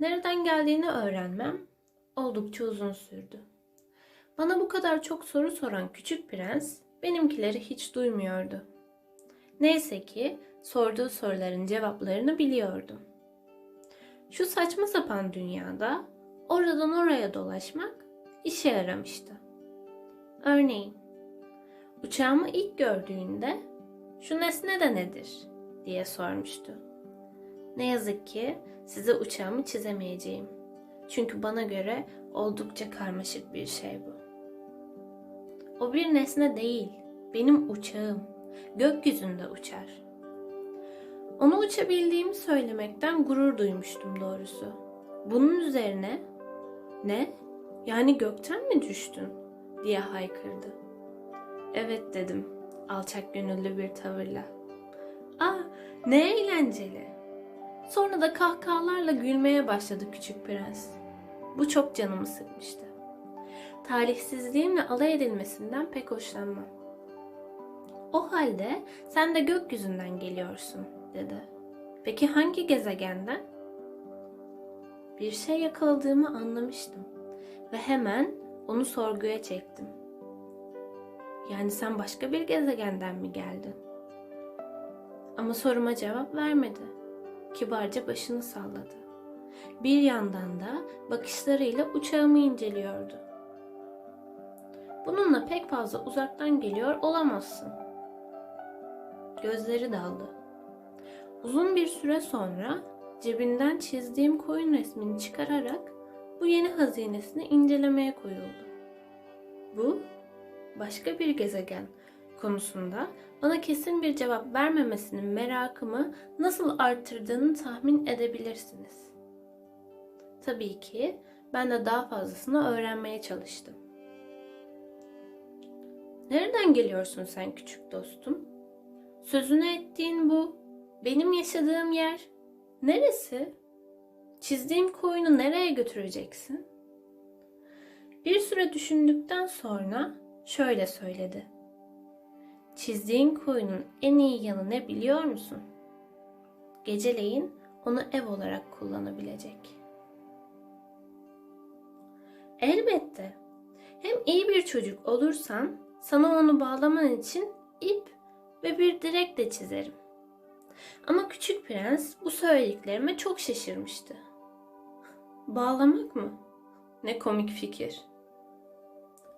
Nereden geldiğini öğrenmem oldukça uzun sürdü. Bana bu kadar çok soru soran küçük prens benimkileri hiç duymuyordu. Neyse ki sorduğu soruların cevaplarını biliyordum. Şu saçma sapan dünyada oradan oraya dolaşmak işe yaramıştı. Örneğin, uçağımı ilk gördüğünde şu nesne de nedir diye sormuştu. Ne yazık ki size uçağımı çizemeyeceğim. Çünkü bana göre oldukça karmaşık bir şey bu. O bir nesne değil, benim uçağım. Gökyüzünde uçar. Onu uçabildiğimi söylemekten gurur duymuştum doğrusu. Bunun üzerine ne? Yani gökten mi düştün? diye haykırdı. Evet dedim alçak gönüllü bir tavırla. Aa ne eğlenceli. Sonra da kahkahalarla gülmeye başladı küçük prens. Bu çok canımı sıkmıştı. Talihsizliğimle alay edilmesinden pek hoşlanmam. O halde sen de gökyüzünden geliyorsun dedi. Peki hangi gezegenden? Bir şey yakaladığımı anlamıştım ve hemen onu sorguya çektim. Yani sen başka bir gezegenden mi geldin? Ama soruma cevap vermedi. Kibarca başını salladı. Bir yandan da bakışlarıyla uçağımı inceliyordu. Bununla pek fazla uzaktan geliyor olamazsın. Gözleri daldı. Uzun bir süre sonra cebinden çizdiğim koyun resmini çıkararak bu yeni hazinesini incelemeye koyuldu. Bu başka bir gezegen konusunda bana kesin bir cevap vermemesinin merakımı nasıl artırdığını tahmin edebilirsiniz. Tabii ki ben de daha fazlasını öğrenmeye çalıştım. Nereden geliyorsun sen küçük dostum? Sözünü ettiğin bu benim yaşadığım yer neresi? Çizdiğim koyunu nereye götüreceksin? Bir süre düşündükten sonra şöyle söyledi. Çizdiğin koyunun en iyi yanı ne biliyor musun? Geceleyin onu ev olarak kullanabilecek. Elbette. Hem iyi bir çocuk olursan sana onu bağlaman için ip ve bir direk de çizerim. Ama küçük prens bu söylediklerime çok şaşırmıştı. Bağlamak mı? Ne komik fikir.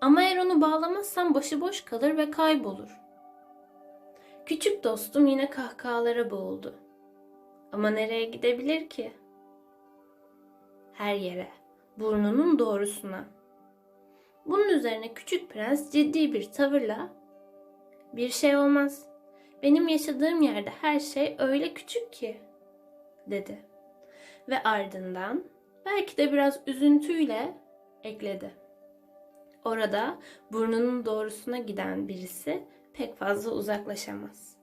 Ama eğer onu bağlamazsam başıboş kalır ve kaybolur. Küçük dostum yine kahkahalara boğuldu. Ama nereye gidebilir ki? Her yere, burnunun doğrusuna. Bunun üzerine küçük prens ciddi bir tavırla bir şey olmaz. Benim yaşadığım yerde her şey öyle küçük ki dedi. Ve ardından belki de biraz üzüntüyle ekledi. Orada burnunun doğrusuna giden birisi pek fazla uzaklaşamaz.